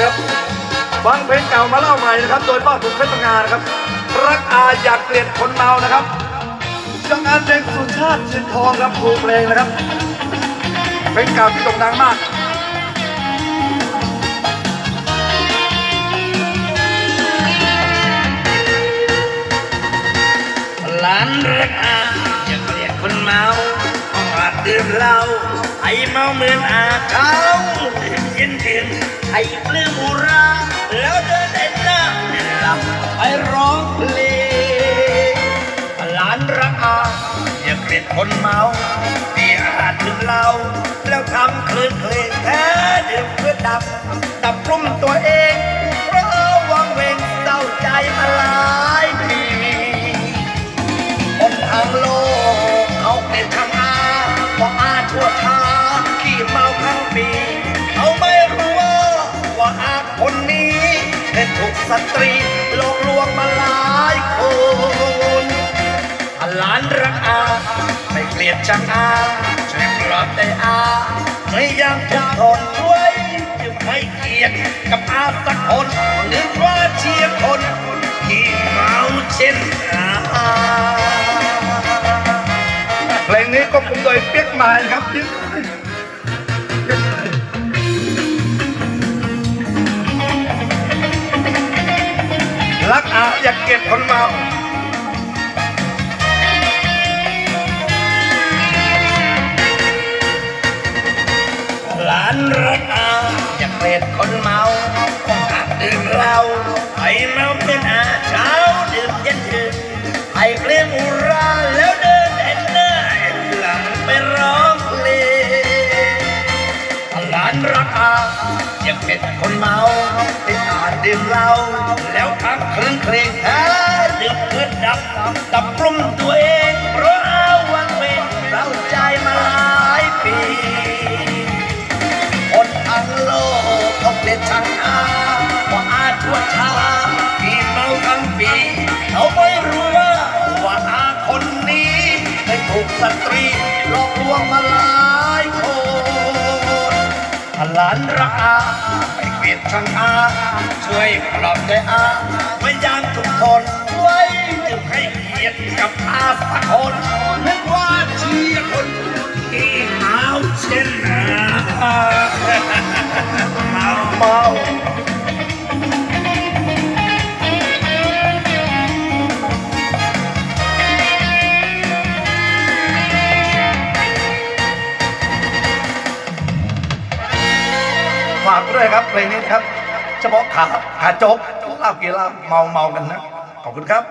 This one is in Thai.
ครับ ฟังเพลงเก่ามาเล่าใหม่นะครับ โดยป้าถุงเพชรงานนะครับ รักอาอยากเกลียดคนเมานะครับจากงานเพลงสุชาติชินทองครับครูเพลงนะครับ เพลงเก่าที่โด่งดังมากหลานรักอาอย่าเกลียดคนเมาต้องอาดื่มเหล้าให้เมาเหมือนอาเขา ให้ปลื้มอุรา แล้วเดินเด่นหน้าหลับไปร้องเพลงหลานรักอาอย่าเกลียดคนเมาที่อาจดื่มเหล้าแล้วทำคลื่นเพลงแท้ดื่มเพื่อดับ ดับกลุ่มตัวเองเพราะวังเวงเศร้าใจมาหลายปีคนทางโล สตรีหลอกลวงมาหลายคนถ้าหลานรักอาไม่เกลียดชังอาช่วยปลอบใจอาไม่ยังทุกทนด้วยจึงให้เกียรติกับอาสักคนหรือว่าเชียร์คนที่เมาเช่นอาเพลงนี้ก็คุมโดยเปียกมานครับ รักอาอยากเกลียดคนเมาหลานรักอาอย่าเกลียดคนเมาคงอาจดื่มเหล้าไอ้เมาเป็นอาเช้าดื่มเย็นดื่มไอ้เกลี้ยงอุราแล้วเดินเอ็นหน้าเอ็นหลังไปร้องเพลงหลานรักอาอย่าเกลียดคนเมา ดื่มเหล้าแล้วทำคลื่นเพลงแท้ดื่มเพื่อดับดับกลุ่มตัวเอง เพราะอาวันเวงเราใจมาหลายปีคนทั้งโลกเขาเกลียดชังอาว่าอาชั่วชาที่เมาทั้งปีเขาไม่รู้ว่าว่าอาคนนี้ได้ถูกสตรีหลอกลวงมาหลายคนหลานรักอา ไม่เกียดชังอาช่วยปลอบใจอาไม่ยามทุกคนากด้วยครับเพลงนี้ครับ เฉพาะขาขาโจ๊กเหล้ากี่เหล้าเมาเมากันนะขอบคุณครับ